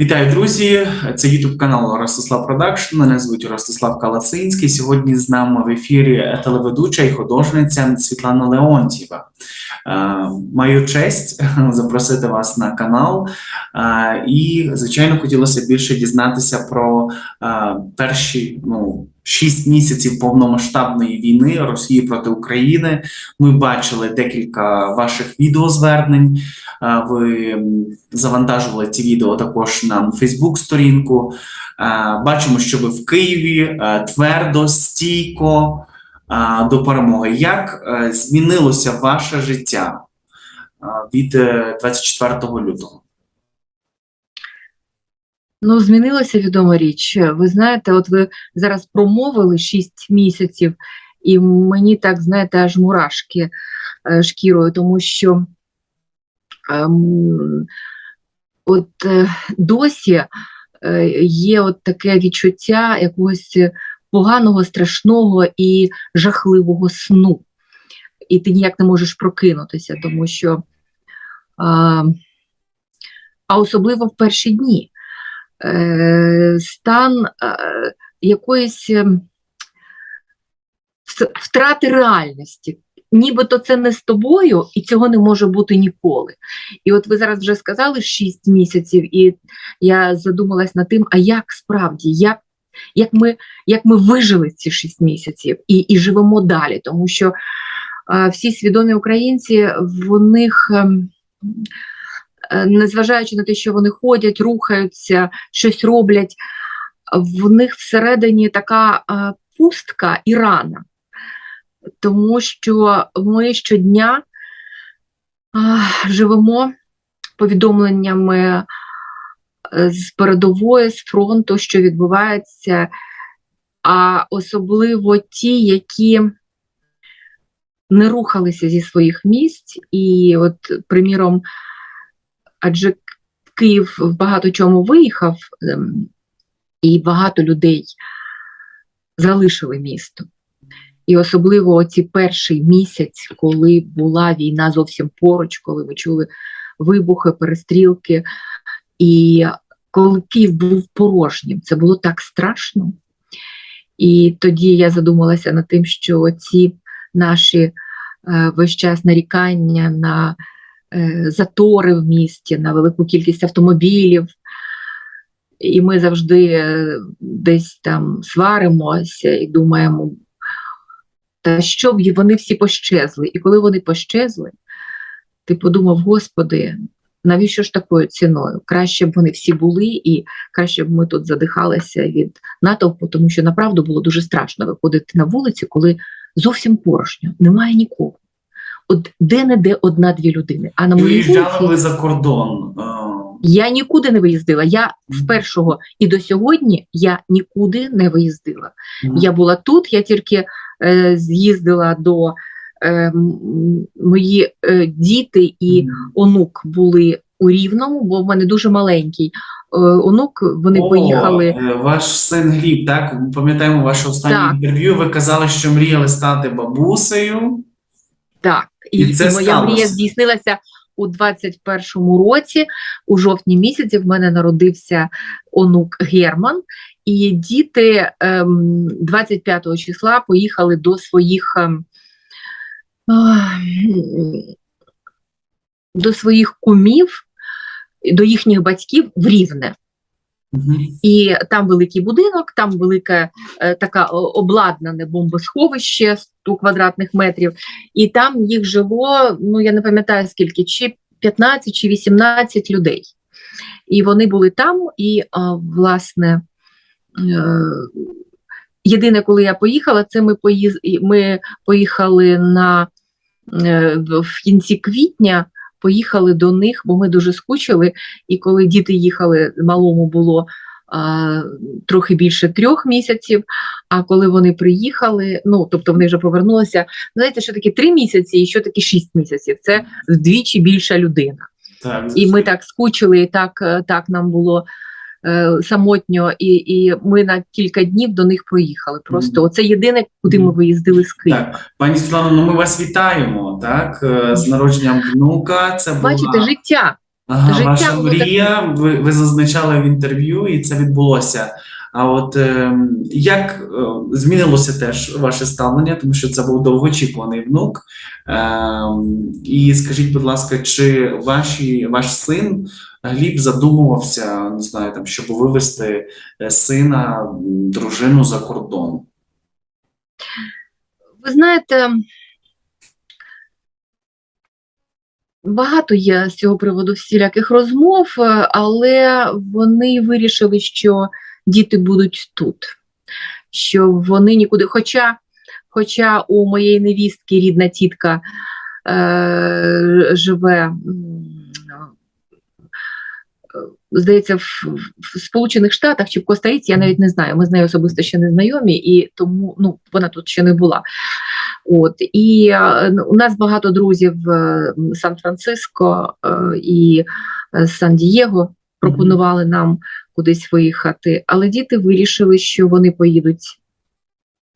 Вітаю, друзі! Це Ютуб канал Ростислав Продакшн. Мене звуть Ростислав Калацинський. Сьогодні з нами в ефірі телеведуча і художниця Світлана Леонтьєва. Е, Маю честь запросити вас на канал. Е, І, звичайно, хотілося більше дізнатися про е, перші ну, шість місяців повномасштабної війни Росії проти України. Ми бачили декілька ваших відеозвернень. Е, Ви завантажували ці відео також на Фейсбук-сторінку. Е, Бачимо, що ви в Києві е, твердо, стійко е, до перемоги. Як е, змінилося ваше життя е, від е, 24 лютого? Ну, змінилася відома річ. Ви знаєте, от ви зараз промовили 6 місяців, і мені так, знаєте, аж мурашки е, шкірою, тому що от е, досі е, є от таке відчуття якогось поганого, страшного і жахливого сну. І ти ніяк не можеш прокинутися, тому що, а, а особливо в перші дні е, стан е, якоїсь е, втрати реальності. Нібито це не з тобою, і цього не може бути ніколи. І от ви зараз вже сказали 6 місяців, і я задумалась над тим, а як справді, як, як, ми, як ми вижили ці 6 місяців і, і живемо далі, тому що е, всі свідомі українці, в них. ем, е, незважаючи на те, що вони ходять, рухаються, щось роблять, в них всередині така е, пустка і рана, тому що ми щодня живемо повідомленнями е, з передової, з фронту, що відбувається, а особливо ті, які не рухалися зі своїх місць, і, от, приміром, адже Київ в багато чому виїхав, ем, і багато людей залишили місто. І особливо ці перший місяць, коли була війна зовсім поруч, коли ми чули вибухи, перестрілки, і коли Київ був порожнім, це було так страшно. І тоді я задумалася над тим, що ці наші е, весь час нарікання на е, затори в місті, на велику кількість автомобілів. І ми завжди е, десь там сваримося і думаємо, та що б вони всі пощезли. І коли вони пощезли, ти подумав, Господи, навіщо ж такою ціною? Краще б вони всі були, і краще б ми тут задихалися від натовпу, тому що направду було дуже страшно виходити на вулиці, коли зовсім порожньо, немає нікого. От де-не-де одна-дві людини. А на моїй Виїжджали вулиці ви за кордон. е, я нікуди не виїздила. Я з першого і до сьогодні я нікуди не виїздила. Мгм. Я була тут, я тільки з'їздила до е, мої е, діти і онук були у Рівному, бо в мене дуже маленький е, онук. Вони О, поїхали. е, Ваш син Гліб, так? Пам'ятаємо ваше останнє Так. інтерв'ю. Ви казали, що мріяли стати бабусею. Так, і, І це і моя сталося. мрія здійснилася у 21-му році. У жовтні місяці в мене народився онук Герман, і діти ем, 25 числа поїхали до своїх. ем, до своїх кумів, до їхніх батьків в Рівне. Мгм. І там великий будинок, там велике е, така обладнане бомбосховище 100 квадратних метрів, і там їх жило, ну я не пам'ятаю скільки, чи 15 чи 18 людей. І вони були там, і власне. Е, Єдине, коли я поїхала, це ми, поїз... ми поїхали на е, в кінці квітня, поїхали до них, бо ми дуже скучили. І коли діти їхали, малому було а, трохи більше трьох місяців. А коли вони приїхали, ну тобто вони вже повернулися. Знаєте, що таке три місяці і що таке шість місяців? Це вдвічі більша людина. Так, І ми так скучили, і так, е, так нам було самотньо, і, і ми на кілька днів до них поїхали. Просто це єдине, куди ми виїздили з Києва. Так, пані Світлано, ну ми вас вітаємо, так? е, З народженням внука. Це була... Бачите, життя. Ага, Життя ваша мрія, ви, ви зазначали в інтерв'ю, і це відбулося. А от е, як е, змінилося теж ваше ставлення, тому що це був довгоочікуваний внук. Е, і скажіть, будь ласка, чи ваші, ваш син Гліб задумувався, не знаю, там, щоб вивезти е, сина, дружину за кордон? Ви знаєте, багато є з цього приводу всіляких розмов, е, але вони вирішили, що діти будуть тут, що вони нікуди. Хоча, хоча у моєї невістки рідна тітка е, живе. е, Здається, в, в Сполучених Штатах чи в Коста-Ріці, я навіть не знаю. Ми з нею особисто ще не знайомі, і тому ну, вона тут ще не була. От і е, у нас багато друзів в е, Сан-Франциско е, і Сан-Дієго пропонували нам кудись виїхати, але діти вирішили, що вони поїдуть.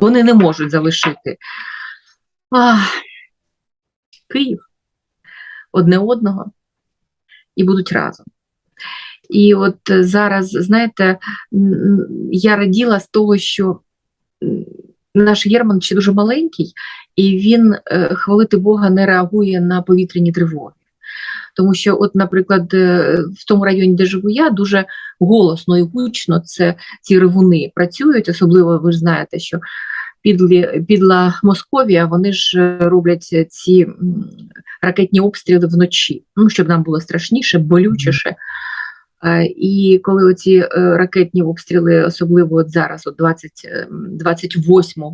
Вони не можуть залишити ах, Київ одне одного і будуть разом. І от зараз, знаєте, я раділа з того, що наш Єрман ще дуже маленький, і він, е, хвалити Бога, не реагує на повітряні тривоги. Тому що, от, наприклад, е, в тому районі, де живу я, дуже голосно і гучно це ці ревуни працюють. Особливо ви ж знаєте, що підлі, підла Московія, вони ж е, роблять ці ракетні обстріли вночі, ну, щоб нам було страшніше, болючіше. Е, І коли оці ракетні обстріли, особливо от зараз, от 20, е, м, 28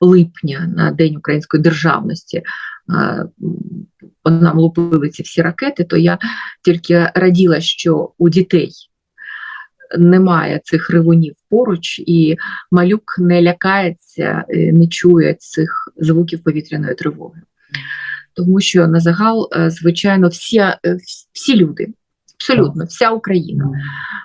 липня на День української державності, нам лупили ці всі ракети, то я тільки раділа, що у дітей немає цих ревунів поруч, і малюк не лякається, е, не чує цих звуків повітряної тривоги. Тому що на загал, е, звичайно, всі, е, всі люди, абсолютно вся Україна,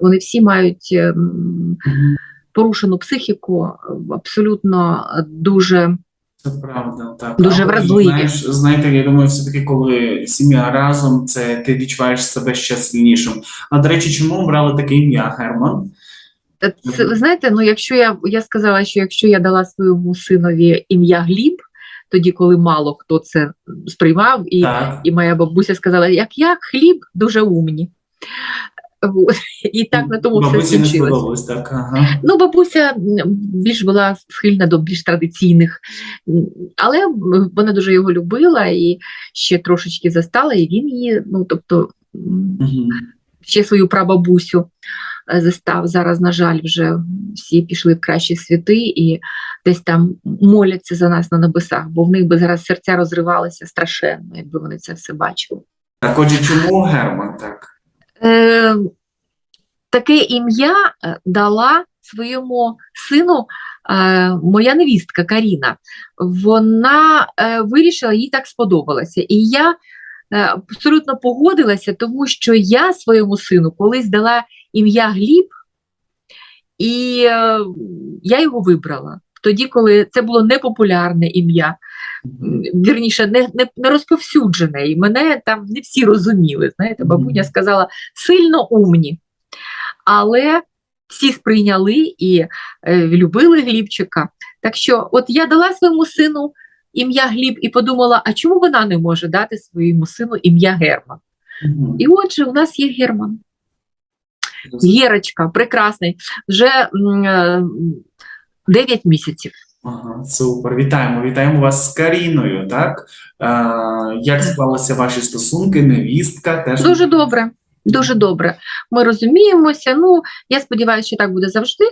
вони всі мають ем, порушену психіку, е, абсолютно е, дуже Це правда, так. Дуже вразливі. Знаєш, знаєте, я думаю, все-таки, коли сім'я разом, це ти відчуваєш себе ще сильнішим. А до речі, чому обрали таке ім'я Герман? Це, ви знаєте, ну якщо я, я сказала, що якщо я дала своєму синові ім'я Гліб, тоді коли мало хто це сприймав, і, і моя бабуся сказала, як я, хліб дуже умні. От. І так на тому все Бабусі скінчилося. сподобалось, так. Ага. Ну, бабуся більш була схильна до більш традиційних, але вона дуже його любила і ще трошечки застала, і він її, ну тобто, Мгм. ще свою прабабусю е, застав. Зараз, на жаль, вже всі пішли в кращі світи і десь там моляться за нас на небесах, бо в них би зараз серця розривалися страшенно, якби вони це все бачили. Так, отже, чому Герман так? Е, таке ім'я е, дала своєму сину е, моя невістка Каріна. Вона вирішила, їй так сподобалося. І я абсолютно погодилася, тому що я своєму сину колись дала ім'я Гліб, і я його вибрала. Тоді, коли це було непопулярне ім'я, вірніше, не, не, не розповсюджене, і мене там не всі розуміли. Знаєте, бабуня сказала сильно умні. Але всі сприйняли і е, любили Глібчика. Так що, от я дала своєму сину ім'я Гліб і подумала, а чому вона не може дати своєму сину ім'я Герман? Мгм. І отже, у нас є Герман. Герочка, прекрасний, вже е, 9 місяців. Ага, супер. Вітаємо. Вітаємо вас з Каріною, так? Е, як склалися ваші стосунки, невістка? Теж Дуже добре, дуже добре. Ми розуміємося. Ну, я сподіваюся, що так буде завжди.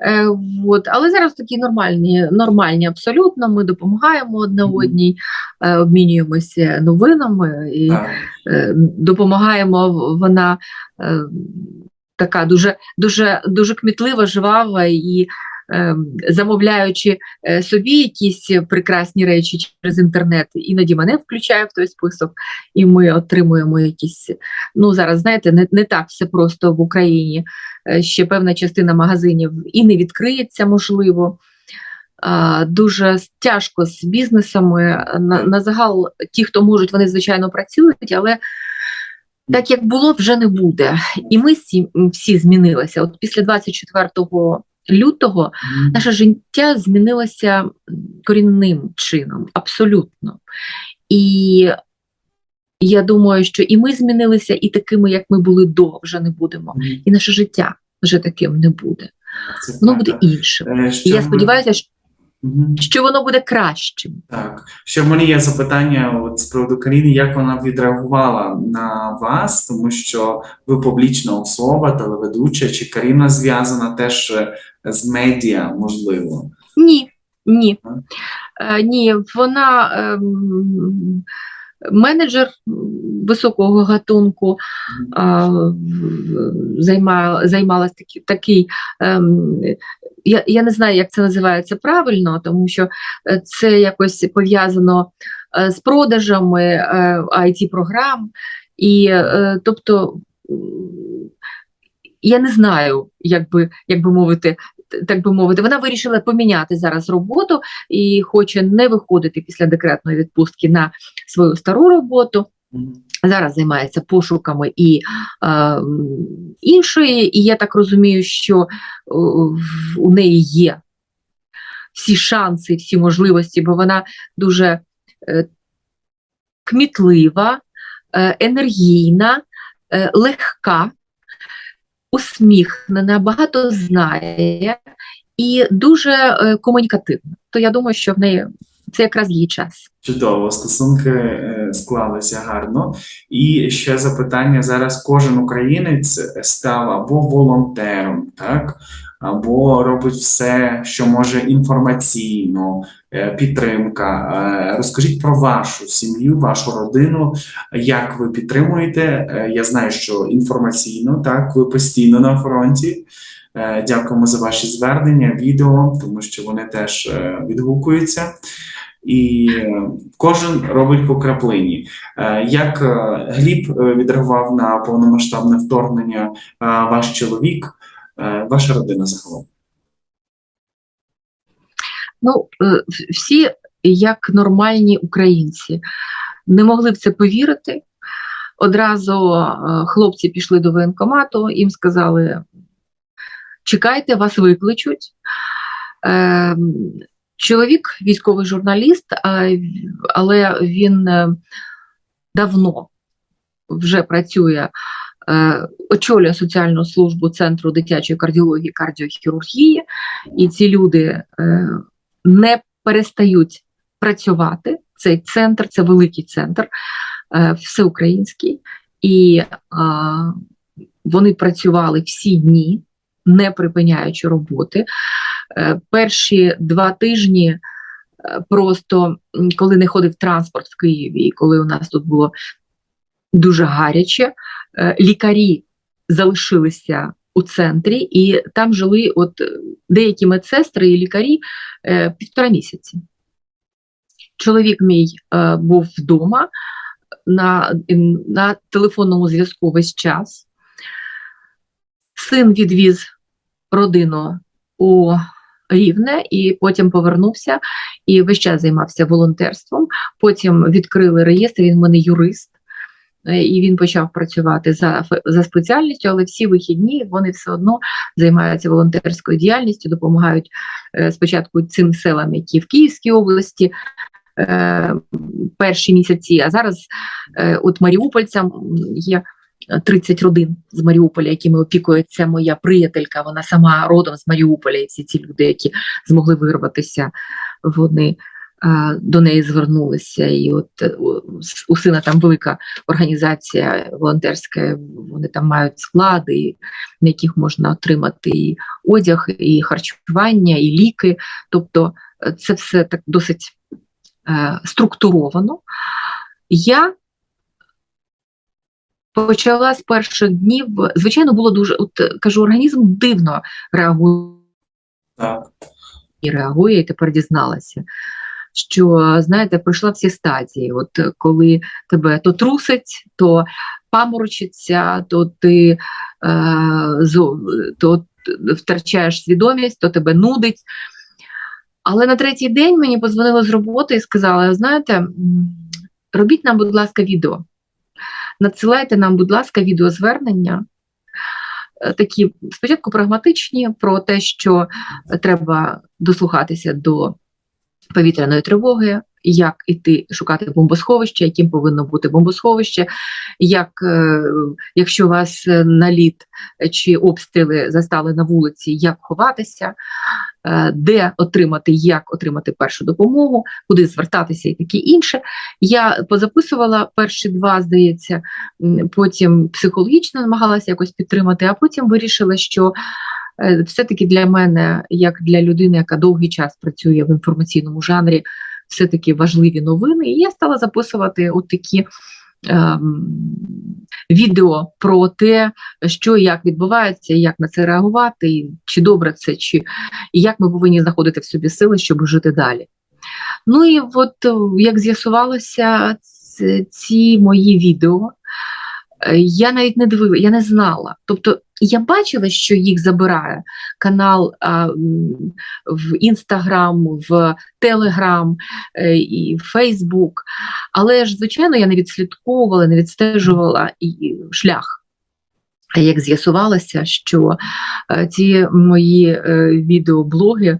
Е, от. Але зараз такі нормальні, нормальні абсолютно. Ми допомагаємо одне одній, е, обмінюємося новинами і е, допомагаємо. Вона е, така дуже, дуже, дуже кмітлива, жвава і. Е, Замовляючи е, собі якісь прекрасні речі через інтернет, іноді мене включає в той список, і ми отримуємо якісь. Ну зараз знаєте, не, не так все просто в Україні. Е, Ще певна частина магазинів і не відкриється, можливо. Дуже тяжко з бізнесами. На, на загал, ті, хто можуть, вони звичайно працюють, але так як було, вже не буде. І ми всі, всі змінилися. От після 24 лютого наше життя змінилося корінним чином, абсолютно. І я думаю, що і ми змінилися, і такими, як ми були до, вже не будемо. І наше життя вже таким не буде. Це Воно буде іншим. Е, І я сподіваюся, що- Мгм. що воно буде кращим. Так, ще в мене є запитання от з приводу Каріни, як вона відреагувала на вас, тому що ви публічна особа, телеведуча, чи Каріна зв'язана теж е, з медіа, можливо? Ні, ні. А? Е, ні, вона ем, менеджер високого гатунку, а, в- займалась такі, такий. Ем, я, я не знаю, як це називається правильно, тому що е, це якось пов'язано е, з продажами е, IT-програм. І тобто я не знаю, як би, як би мовити, так би мовити, вона вирішила поміняти зараз роботу і хоче не виходити після декретної відпустки на свою стару роботу. Зараз займається пошуками і е, іншої, і я так розумію, що е, у неї є всі шанси, всі можливості, бо вона дуже е, кмітлива, е, енергійна, е, легка, усміхнена, багато знає і дуже е, комунікативна. То я думаю, що в неї це якраз її час. Чудово, стосунки е, склалися гарно. І ще запитання: зараз кожен українець став або волонтером, так, або робить все, що може інформаційно, е, підтримка. Е, Розкажіть про вашу сім'ю, вашу родину, як ви підтримуєте. Е, Я знаю, що інформаційно, так, ви постійно на фронті. Е, Дякуємо за ваші звернення, відео, тому що вони теж е, відгукуються. І кожен робить по краплині. Е, Як е, Гліб е, відреагував на повномасштабне вторгнення ваш чоловік, ваша родина загалом? Ну, всі як нормальні українці не могли в це повірити. Одразу хлопці пішли до воєнкомату, їм сказали: чекайте, вас викличуть. Чоловік військовий журналіст, але він е, давно вже працює, е, очолює соціальну службу Центру дитячої кардіології кардіохірургії, і ці люди е, не перестають працювати. Цей центр це великий центр, всеукраїнський, і вони працювали всі дні, не припиняючи роботи. Е, Перші два тижні е, просто коли не ходив транспорт в Києві, і коли у нас тут було дуже гаряче, е, лікарі залишилися у центрі, і там жили от деякі медсестри і лікарі півтора місяці. Чоловік мій був вдома на, на телефонному зв'язку весь час. Син відвіз родину у Рівне і потім повернувся і весь час займався волонтерством. Потім відкрили реєстр, він в мене юрист, е, і він почав працювати за, за спеціальністю, але всі вихідні вони все одно займаються волонтерською діяльністю, допомагають е, спочатку цим селам, які в Київській області. е, Перші місяці, а зараз е, от маріупольцям є 30 родин з Маріуполя, якими опікується моя приятелька. Вона сама родом з Маріуполя, і всі ці люди, які змогли вирватися, вони е, до неї звернулися. І от е, у, сина там велика організація волонтерська, вони там мають склади, на яких можна отримати і одяг, і харчування, і ліки. Тобто е, це все так досить структуровано. Я почала з перших днів. Звичайно, було дуже, от кажу, організм дивно реагує Так. і реагує, і тепер дізналася. Що, знаєте, пройшла всі стадії. От коли тебе то трусить, то паморочиться, то ти е, зо- то втрачаєш свідомість, то тебе нудить. Але на третій день мені подзвонили з роботи і сказали: знаєте, робіть нам, будь ласка, відео. Надсилайте нам, будь ласка, відеозвернення. е, Такі спочатку прагматичні про те, що треба дослухатися до повітряної тривоги, як іти шукати бомбосховище, яким повинно бути бомбосховище, як е, якщо вас е, наліт чи обстріли застали на вулиці, як ховатися, де отримати, як отримати першу допомогу, куди звертатися і таке інше. Я позаписувала перші два, здається, потім психологічно намагалася якось підтримати, а потім вирішила, що е, все-таки для мене, як для людини, яка довгий час працює в інформаційному жанрі, все-таки важливі новини. І я стала записувати от такі відео про те, що як відбувається, як на це реагувати, чи добре це, чи і як ми повинні знаходити в собі сили, щоб жити далі. Ну і от е, як з'ясувалося, ці мої відео. Е, Я навіть не дивила, я не знала. Тобто я бачила, що їх забирає канал а, в Інстаграм, в Телеграм і в Фейсбук. Але ж, звичайно, я не відслідковувала, не відстежувала і- шлях. Як з'ясувалося, що е, ці мої е, відеоблоги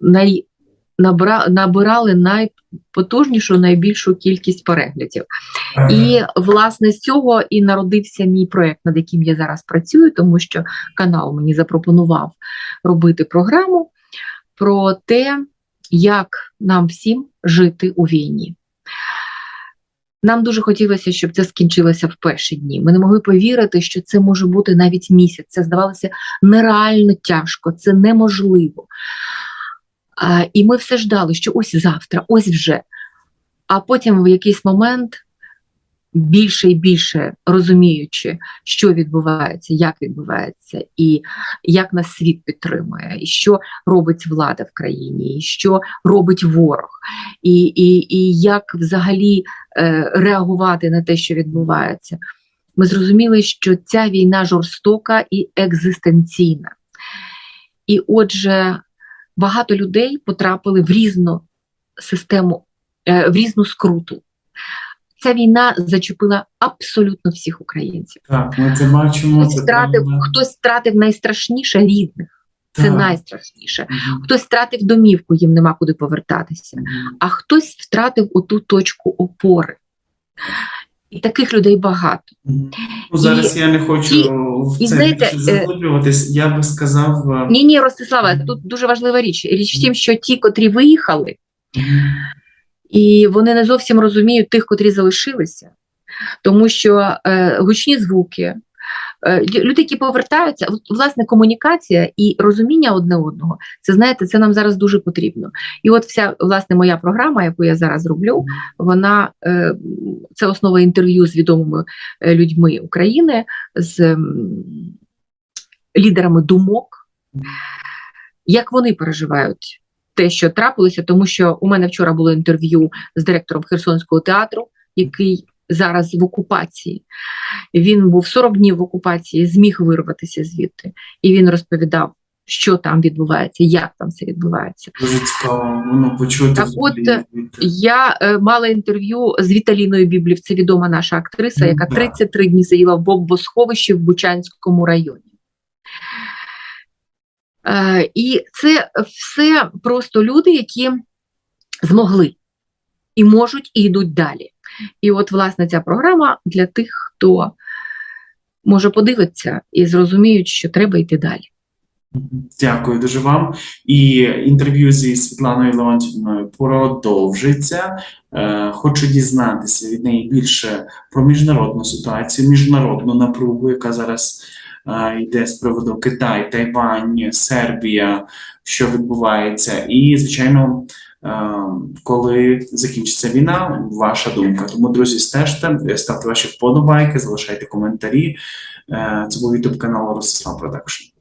най, набирали найпотужнішу, найбільшу кількість переглядів. І власне з цього і народився мій проект, над яким я зараз працюю, тому що канал мені запропонував робити програму про те, як нам всім жити у війні. Нам дуже хотілося, щоб це скінчилося в перші дні. Ми не могли повірити, що це може бути навіть місяць. Це здавалося нереально тяжко, це неможливо. І ми все ждали, що ось завтра, ось вже. А потім в якийсь момент більше і більше розуміючи, що відбувається, як відбувається, і як нас світ підтримує, і що робить влада в країні, і що робить ворог, і, і, і як взагалі е, реагувати на те, що відбувається. Ми зрозуміли, що ця війна жорстока і екзистенційна. І отже, багато людей потрапили в різну систему, е, в різну скруту. Ця війна зачепила абсолютно всіх українців. Так, ми це бачимо. Хтось це втратив, хтось втратив найстрашніше рідних. Це Так. найстрашніше. Мгм. Хтось втратив домівку, їм нема куди повертатися, Мгм. а хтось втратив оту точку опори. І таких людей багато. Ну, зараз я не хочу і- в і це знаєте, заглиблюватись. Я би сказав. е, Ні, ні, Ростислава, тут дуже важлива річ. Річ в тім, що ті, котрі виїхали, і вони не зовсім розуміють тих, котрі залишилися, тому що е, гучні звуки, е, люди, які повертаються, власне, комунікація і розуміння одне одного, це знаєте, це нам зараз дуже потрібно. І от вся власне моя програма, яку я зараз роблю, вона е, це основа інтерв'ю з відомими е, людьми України, з лідерами думок, як вони переживають те, що трапилося, тому що у мене вчора було інтерв'ю з директором Херсонського театру, який зараз в окупації. Він був 40 днів в окупації, зміг вирватися звідти, і він розповідав, що там відбувається, як там це відбувається. Дуже цікаво воно почути. Так от, Я е, мала інтерв'ю з Віталіною Біблів, це відома наша актриса, яка 33 дні сиділа в бомбосховищі в Бучанському районі. Е, і це все просто люди, які змогли і можуть, і йдуть далі. І от, власне, ця програма для тих, хто може подивитися і зрозуміють, що треба йти далі. Дякую дуже вам. І інтерв'ю зі Світланою Леонтівною продовжиться. Е, Хочу дізнатися від неї більше про міжнародну ситуацію, міжнародну напругу, яка зараз е, йде з приводу Китай, Тайвань, Сербія, що відбувається. І, звичайно, коли закінчиться війна, ваша думка. Тому, друзі, стежте, ставте ваші вподобайки, залишайте коментарі. Е, Це був YouTube канал Ростислав Продакшн.